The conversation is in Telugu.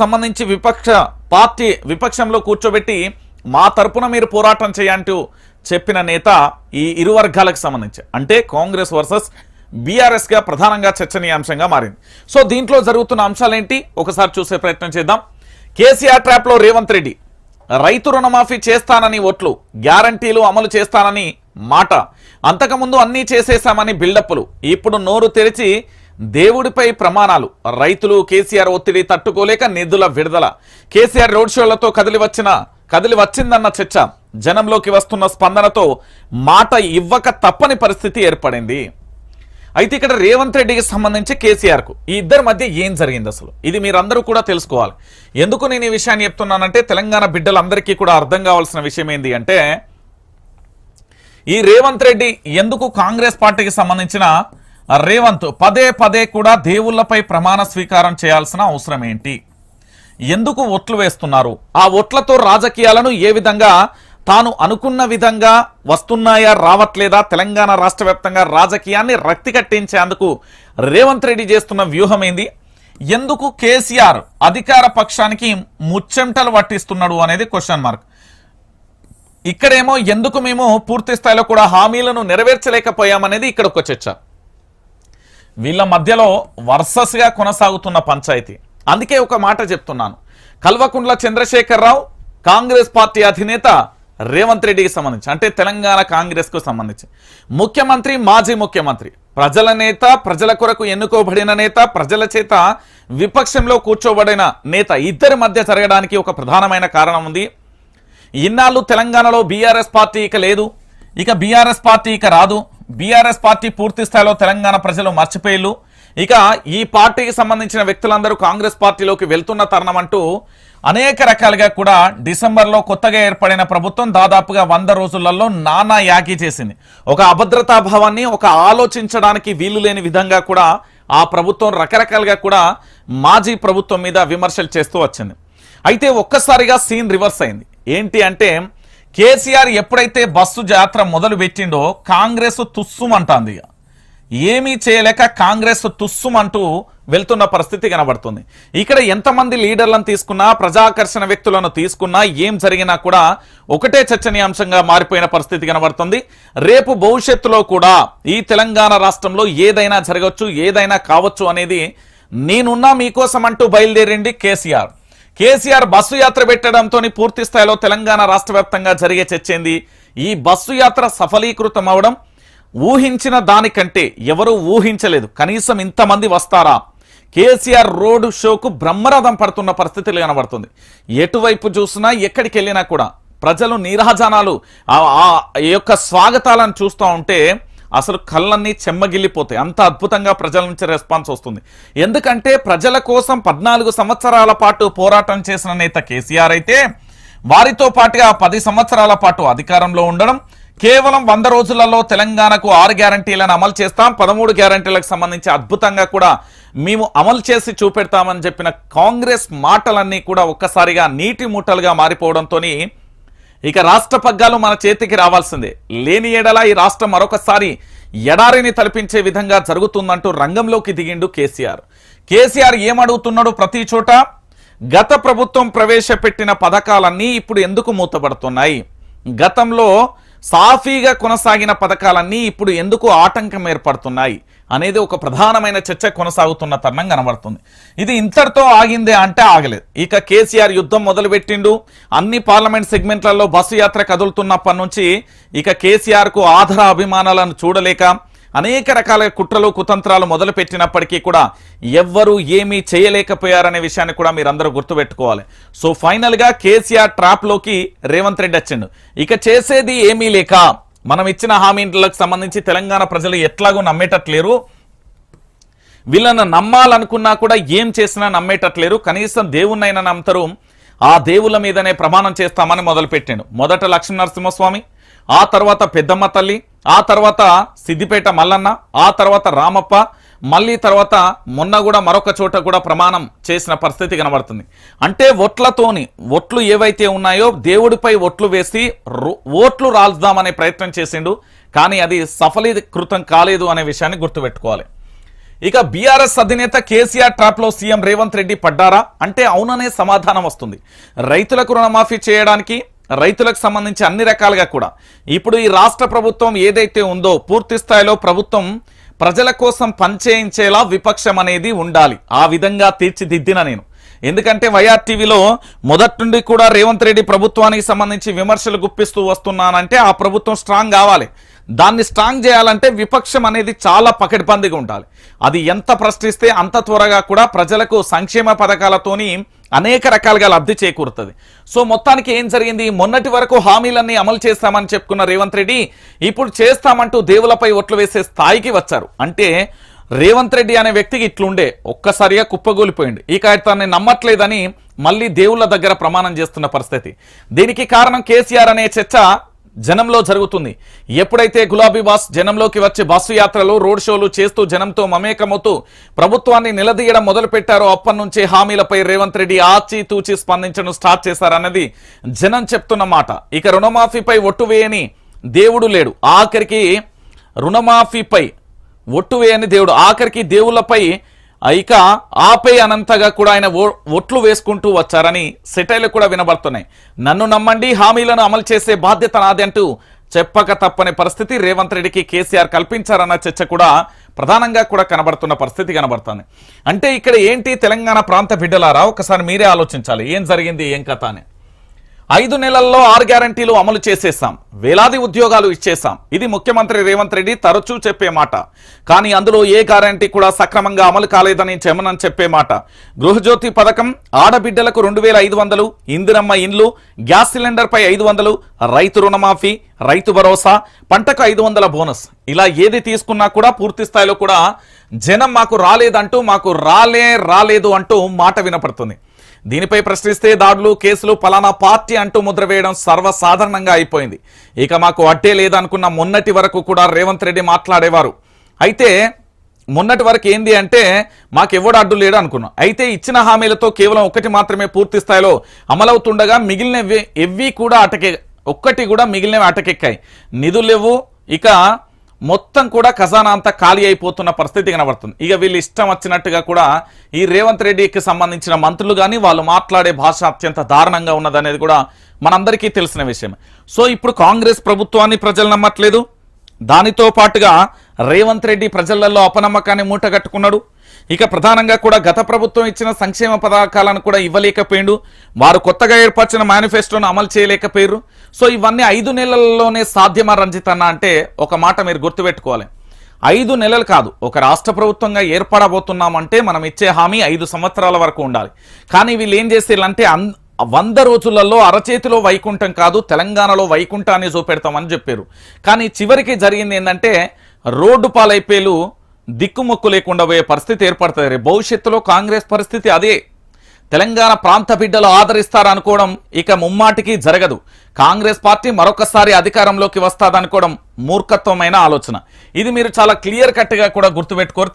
సంబంధించి విపక్ష పార్టీ విపక్షంలో కూర్చోబెట్టి మా తరపున మీరు పోరాటం చేయంటూ చెప్పిన నేత ఈ ఇరు వర్గాలకు సంబంధించి. అంటే కాంగ్రెస్ వర్సెస్ బీఆర్ఎస్గా ప్రధానంగా చర్చనీయాంశంగా మారింది. సో దీంట్లో జరుగుతున్న అంశాలేంటి? ఒకసారి చూసే ప్రయత్నం చేద్దాం. కేసీఆర్ ట్రాప్లో రేవంత్ రెడ్డి రైతు రుణమాఫీ చేస్తానని ఓట్లు గ్యారంటీలు అమలు చేస్తానని మాట. అంతకుముందు అన్నీ చేసేశామని బిల్డప్లు ఇప్పుడు నోరు తెరిచి దేవుడిపై ప్రమాణాలు. రైతులు కేసీఆర్ ఒత్తిడి తట్టుకోలేక నిధుల విడుదల. కేసీఆర్ రోడ్ షోలతో కదిలి వచ్చిన కదిలి వచ్చిందన్న చర్చ. జనంలోకి వస్తున్న స్పందనతో మాట ఇవ్వక తప్పని పరిస్థితి ఏర్పడింది. అయితే ఇక్కడ రేవంత్ రెడ్డికి సంబంధించి కేసీఆర్కు ఈ ఇద్దరి మధ్య ఏం జరిగింది అసలు? ఇది మీరందరూ కూడా తెలుసుకోవాలి. ఎందుకు నేను ఈ విషయాన్ని చెప్తున్నానంటే తెలంగాణ బిడ్డలందరికీ కూడా అర్థం కావాల్సిన విషయం ఏంటి అంటే ఈ రేవంత్ రెడ్డి ఎందుకు కాంగ్రెస్ పార్టీకి సంబంధించిన రేవంత్ పదే పదే కూడా దేవుళ్ళపై ప్రమాణ స్వీకారం చేయాల్సిన అవసరం ఏంటి ఎందుకు ఒట్లు వేస్తున్నారు? ఆ ఒట్లతో రాజకీయాలను ఏ విధంగా తాను అనుకున్న విధంగా వస్తున్నాయా రావట్లేదా తెలంగాణ రాష్ట్ర వ్యాప్తంగా రాజకీయాన్ని రక్తి కట్టించేందుకు రేవంత్ రెడ్డి చేస్తున్న వ్యూహం ఏంది ఎందుకు కేసీఆర్ అధికార పక్షానికి ముచ్చెంటలు పట్టిస్తున్నాడు అనేది క్వశ్చన్ మార్క్ ఇక్కడేమో ఎందుకు మేము పూర్తి స్థాయిలో కూడా హామీలను నెరవేర్చలేకపోయామనేది ఇక్కడ ఒక చర్చ. వీళ్ళ మధ్యలో వర్సస్గా కొనసాగుతున్న పంచాయతీ. అందుకే ఒక మాట చెప్తున్నాను. కల్వకుంట్ల చంద్రశేఖరరావు కాంగ్రెస్ పార్టీ అధినేత రేవంత్ రెడ్డికి సంబంధించి అంటే తెలంగాణ కాంగ్రెస్కు సంబంధించి. ముఖ్యమంత్రి మాజీ ముఖ్యమంత్రి ప్రజల నేత ప్రజల కొరకు ఎన్నుకోబడిన నేత ప్రజల చేత విపక్షంలో కూర్చోబడిన నేత ఇద్దరి మధ్య జరగడానికి ఒక ప్రధానమైన కారణం ఉంది. ఇన్నాళ్ళు తెలంగాణలో బీఆర్ఎస్ పార్టీ ఇక లేదు. ఇక బీఆర్ఎస్ పార్టీ ఇక రాదు. బీఆర్ఎస్ పార్టీ పూర్తి స్థాయిలో తెలంగాణ ప్రజలు మర్చిపోయిల్లు. ఇక ఈ పార్టీకి సంబంధించిన వ్యక్తులందరూ కాంగ్రెస్ పార్టీలోకి వెళ్తున్న తరుణం అంటూ అనేక రకాలుగా కూడా డిసెంబర్లో కొత్తగా ఏర్పడిన ప్రభుత్వం దాదాపుగా వంద రోజులలో నానా యాకీ చేసింది. ఒక అభద్రతా భావాన్ని ఒక ఆలోచించడానికి వీలు లేని విధంగా కూడా ఆ ప్రభుత్వం రకరకాలుగా కూడా మాజీ ప్రభుత్వం మీద విమర్శలు చేస్తూ వచ్చింది. అయితే ఒక్కసారిగా సీన్ రివర్స్ అయింది. ఏంటి అంటే కేసీఆర్ ఎప్పుడైతే బస్సు జాతర మొదలు పెట్టిండో కాంగ్రెస్ తుస్సుమంటాంది. ఏమీ చేయలేక కాంగ్రెస్ తుస్సుమంటూ వెళ్తున్న పరిస్థితి కనబడుతుంది. ఇక్కడ ఎంతమంది లీడర్లను తీసుకున్నా ప్రజాకర్షణ వ్యక్తులను తీసుకున్నా ఏం జరిగినా కూడా ఒకటే చర్చనీయాంశంగా మారిపోయిన పరిస్థితి కనబడుతుంది. రేపు భవిష్యత్తులో కూడా ఈ తెలంగాణ రాష్ట్రంలో ఏదైనా జరగవచ్చు ఏదైనా కావచ్చు అనేది నేనున్నా మీకోసం అంటూ బయలుదేరింది కేసీఆర్. కేసీఆర్ బస్సు యాత్ర పెట్టడంతో పూర్తి స్థాయిలో తెలంగాణ రాష్ట్ర జరిగే చర్చేంది ఈ బస్సు యాత్ర సఫలీకృతం అవడం ఊహించిన దానికంటే ఎవరూ ఊహించలేదు. కనీసం ఇంతమంది వస్తారా? కేసీఆర్ రోడ్ షోకు బ్రహ్మరథం పడుతున్న పరిస్థితులు కనబడుతుంది. ఎటువైపు చూసినా ఎక్కడికి వెళ్ళినా కూడా ప్రజలు నీరాజనాలు ఆ- ఆ యొక్క స్వాగతాలను చూస్తూ ఉంటే అసలు కళ్ళన్నీ చెమ్మగిల్లిపోతాయి. అంత అద్భుతంగా ప్రజల నుంచి రెస్పాన్స్ వస్తుంది. ఎందుకంటే ప్రజల కోసం పద్నాలుగు సంవత్సరాల పాటు పోరాటం చేసిన నేత కేసీఆర్ అయితే వారితో పాటుగా పది సంవత్సరాల పాటు అధికారంలో ఉండడం కేవలం వంద రోజులలో తెలంగాణకు ఆరు గ్యారంటీలను అమలు చేస్తాం పదమూడు గ్యారంటీలకు సంబంధించి అద్భుతంగా కూడా మేము అమలు చేసి చూపెడతామని చెప్పిన కాంగ్రెస్ మాటలన్నీ కూడా ఒక్కసారిగా నీటి మూటలుగా మారిపోవడంతోని ఇక రాష్ట్ర పగ్గాలు మన చేతికి రావాల్సిందే. లేని ఏడల ఈ రాష్ట్రం మరొకసారి ఎడారిని తలపించే విధంగా జరుగుతుందంటూ రంగంలోకి దిగిండు కేసీఆర్. కేసీఆర్ ఏమడుగుతున్నాడు ప్రతి చోట గత ప్రభుత్వం ప్రవేశపెట్టిన పథకాలన్నీ ఇప్పుడు ఎందుకు మూతపడుతున్నాయి? గతంలో సాఫీగా కొనసాగిన పథకాలన్నీ ఇప్పుడు ఎందుకు ఆటంకం ఏర్పడుతున్నాయి? అనేది ఒక ప్రధానమైన చర్చ కొనసాగుతున్న తరుణం కనబడుతుంది. ఇది ఇంతటితో ఆగిందే అంటే ఆగలేదు. ఇక కేసీఆర్ యుద్ధం మొదలుపెట్టిండు. అన్ని పార్లమెంట్ సెగ్మెంట్లలో బస్సు యాత్ర కదులుతున్నప్పటి నుంచి ఇక కేసీఆర్కు ఆధార అభిమానాలను చూడలేక అనేక రకాల కుట్రలు కుతంత్రాలు మొదలుపెట్టినప్పటికీ కూడా ఎవ్వరూ ఏమీ చేయలేకపోయారనే విషయాన్ని కూడా మీరందరూ గుర్తుపెట్టుకోవాలి. సో ఫైనల్గా కేసీఆర్ ట్రాప్లోకి రేవంత్ రెడ్డి వచ్చిండు. ఇక చేసేది ఏమీ లేక మనం ఇచ్చిన హామీలకు సంబంధించి తెలంగాణ ప్రజలు ఎట్లాగో నమ్మేటట్లేరు. వీళ్ళను నమ్మాలనుకున్నా కూడా ఏం చేసినా నమ్మేటట్లేరు. కనీసం దేవుణ్ణైనా నమ్ముతారు. ఆ దేవుళ్ళ మీదనే ప్రమాణం చేస్తామని మొదలుపెట్టాడు. మొదట లక్ష్మీ నరసింహస్వామి ఆ తర్వాత పెద్దమ్మ తల్లి ఆ తర్వాత సిద్దిపేట మల్లన్న ఆ తర్వాత రామప్ప మళ్ళీ తర్వాత మొన్న కూడా మరొక చోట కూడా ప్రమాణం చేసిన పరిస్థితి కనబడుతుంది. అంటే ఒట్లతోని ఒట్లు ఏవైతే ఉన్నాయో దేవుడిపై ఒట్లు వేసి ఓట్లు రాల్దామనే ప్రయత్నం చేసిండు. కానీ అది సఫలీకృతం కాలేదు అనే విషయాన్ని గుర్తుపెట్టుకోవాలి. ఇక బీఆర్ఎస్ అధినేత కేసీఆర్ ట్రాప్లో సీఎం రేవంత్ రెడ్డి పడ్డారా? అంటే అవుననే సమాధానం వస్తుంది. రైతులకు రుణమాఫీ చేయడానికి రైతులకు సంబంధించి అన్ని రకాలుగా కూడా. ఇప్పుడు ఈ రాష్ట్ర ప్రభుత్వం ఏదైతే ఉందో పూర్తి స్థాయిలో ప్రభుత్వం ప్రజల కోసం పనిచేయించేలా విపక్షం అనేది ఉండాలి. ఆ విధంగా తీర్చిదిద్దిన నేను. ఎందుకంటే వైఆర్ టీవీలో మొదటి నుండి కూడా రేవంత్ రెడ్డి ప్రభుత్వానికి సంబంధించి విమర్శలు గుప్పిస్తూ వస్తున్నానంటే ఆ ప్రభుత్వం స్ట్రాంగ్ కావాలి. దాన్ని స్ట్రాంగ్ చేయాలంటే విపక్షం అనేది చాలా పకడ్బందీగా ఉండాలి. అది ఎంత ప్రశ్నిస్తే అంత త్వరగా కూడా ప్రజలకు సంక్షేమ పథకాలతోని అనేక రకాలుగా లబ్ధి చేకూరుతుంది. సో మొత్తానికి ఏం జరిగింది? మొన్నటి వరకు హామీలన్నీ అమలు చేస్తామని చెప్పుకున్న రేవంత్ రెడ్డి ఇప్పుడు చేస్తామంటూ దేవులపై ఓట్లు వేసే స్థాయికి వచ్చారు. అంటే రేవంత్ రెడ్డి అనే వ్యక్తికి ఇట్లుండే ఒక్కసారిగా కుప్పగూలిపోయింది ఈ కాగితాన్ని నమ్మట్లేదని మళ్ళీ దేవుళ్ళ దగ్గర ప్రమాణం చేస్తున్న పరిస్థితి. దీనికి కారణం కేసీఆర్ అనే చర్చ జనంలో జరుగుతుంది. ఎప్పుడైతే గులాబీ బాస్ జనంలోకి వచ్చి బస్సు యాత్రలు రోడ్ షోలు చేస్తూ జనంతో మమేకమవుతూ ప్రభుత్వాన్ని నిలదీయడం మొదలుపెట్టారో అప్పటి నుంచే హామీలపై రేవంత్ రెడ్డి ఆచి తూచి స్పందించడం స్టార్ట్ చేశారన్నది జనం చెప్తున్న మాట. ఇక రుణమాఫీపై ఒట్టు వేయని దేవుడు లేడు. ఆఖరికి రుణమాఫీపై ఒట్టు వేయని దేవుడు. ఆఖరికి దేవుళ్ళపై ఇక ఆపై అనంతగా కూడా ఆయన ఓ- వేసుకుంటూ వచ్చారని సెటైలు కూడా వినబడుతున్నాయి. నన్ను నమ్మండి హామీలను అమలు చేసే బాధ్యత నాది అంటూ చెప్పక తప్పని పరిస్థితి రేవంత్ రెడ్డికి కేసీఆర్ కల్పించారన్న చర్చ కూడా ప్రధానంగా కూడా కనబడుతున్న పరిస్థితి కనబడుతుంది. అంటే ఇక్కడ ఏంటి తెలంగాణ ప్రాంత బిడ్డలారా? ఒకసారి మీరే ఆలోచించాలి. ఏం జరిగింది? ఏం కథ అని. ఐదు నెలల్లో ఆరు గ్యారంటీలు అమలు చేసేసాం వేలాది ఉద్యోగాలు ఇచ్చేసాం ఇది ముఖ్యమంత్రి రేవంత్ రెడ్డి తరచూ చెప్పే మాట. కానీ అందులో ఏ గ్యారంటీ కూడా సక్రమంగా అమలు కాలేదని చెమనని చెప్పే మాట. గృహజ్యోతి పథకం ఆడబిడ్డలకు రెండు వేల ఐదు వందలు ఇందిరమ్మ ఇండ్లు గ్యాస్ సిలిండర్పై ఐదు వందలు రైతు రుణమాఫీ రైతు భరోసా పంటకు ఐదు వందల బోనస్. ఇలా ఏది తీసుకున్నా కూడా పూర్తి స్థాయిలో కూడా జనం మాకు రాలేదంటూ మాకు రాలే రాలేదు అంటూ మాట వినపడుతుంది. దీనిపై ప్రశ్నిస్తే దాడులు కేసులు పలానా పార్టీ అంటూ ముద్ర వేయడం సర్వసాధారణంగా అయిపోయింది. ఇక మాకు అడ్డే లేదనుకున్న మొన్నటి వరకు కూడా రేవంత్ రెడ్డి మాట్లాడేవారు. అయితే మొన్నటి వరకు ఏంది అంటే మాకు ఎవడు అడ్డు లేడు అనుకున్నాం. అయితే ఇచ్చిన హామీలతో కేవలం ఒకటి మాత్రమే పూర్తి స్థాయిలో అమలవుతుండగా మిగిలినవి ఎవ్వి కూడా అటకే ఒక్కటి కూడా మిగిలినవి అటకెక్కాయి. నిధులు లేవు. ఇక మొత్తం కూడా ఖజానా అంతా ఖాళీ అయిపోతున్న పరిస్థితి కనబడుతుంది. ఇక వీళ్ళు ఇష్టం వచ్చినట్టుగా కూడా ఈ రేవంత్ రెడ్డికి సంబంధించిన మంత్రులు కానీ వాళ్ళు మాట్లాడే భాష అత్యంత దారుణంగా ఉన్నదనేది కూడా మనందరికీ తెలిసిన విషయం సో ఇప్పుడు కాంగ్రెస్ ప్రభుత్వాన్ని ప్రజలు నమ్మట్లేదు. దానితో పాటుగా రేవంత్ రెడ్డి ప్రజలలో అపనమ్మకాన్ని మూటగట్టుకున్నాడు. ఇక ప్రధానంగా కూడా గత ప్రభుత్వం ఇచ్చిన సంక్షేమ పథకాలను కూడా ఇవ్వలేకపోయిండు. వారు కొత్తగా ఏర్పరిచిన మేనిఫెస్టోను అమలు చేయలేకపోయారు సో ఇవన్నీ ఐదు నెలల్లోనే సాధ్యమా రంజిత్ అన్న అంటే ఒక మాట మీరు గుర్తుపెట్టుకోవాలి. ఐదు నెలలు కాదు ఒక రాష్ట్ర ప్రభుత్వంగా ఏర్పడబోతున్నామంటే మనం ఇచ్చే హామీ ఐదు సంవత్సరాల వరకు ఉండాలి. కానీ వీళ్ళు ఏం చేసేళ్ళంటే అన్ వంద రోజులలో అరచేతిలో వైకుంఠం కాదు తెలంగాణలో వైకుంఠాన్ని చూపెడతామని చెప్పారు. కానీ చివరికి జరిగింది ఏంటంటే రోడ్డు పాలైపోయేలు దిక్కుమొక్కు లేకుండా పోయే పరిస్థితి ఏర్పడుతుంది. రేపు భవిష్యత్తులో కాంగ్రెస్ పరిస్థితి అదే. తెలంగాణ ప్రాంత బిడ్డలు ఆదరిస్తారనుకోవడం ఇక ముమ్మాటికి జరగదు. కాంగ్రెస్ పార్టీ మరొకసారి అధికారంలోకి వస్తాదనుకోవడం మూర్ఖత్వమైన ఆలోచన. ఇది మీరు చాలా క్లియర్ కట్గా కూడా గుర్తుపెట్టుకోరు.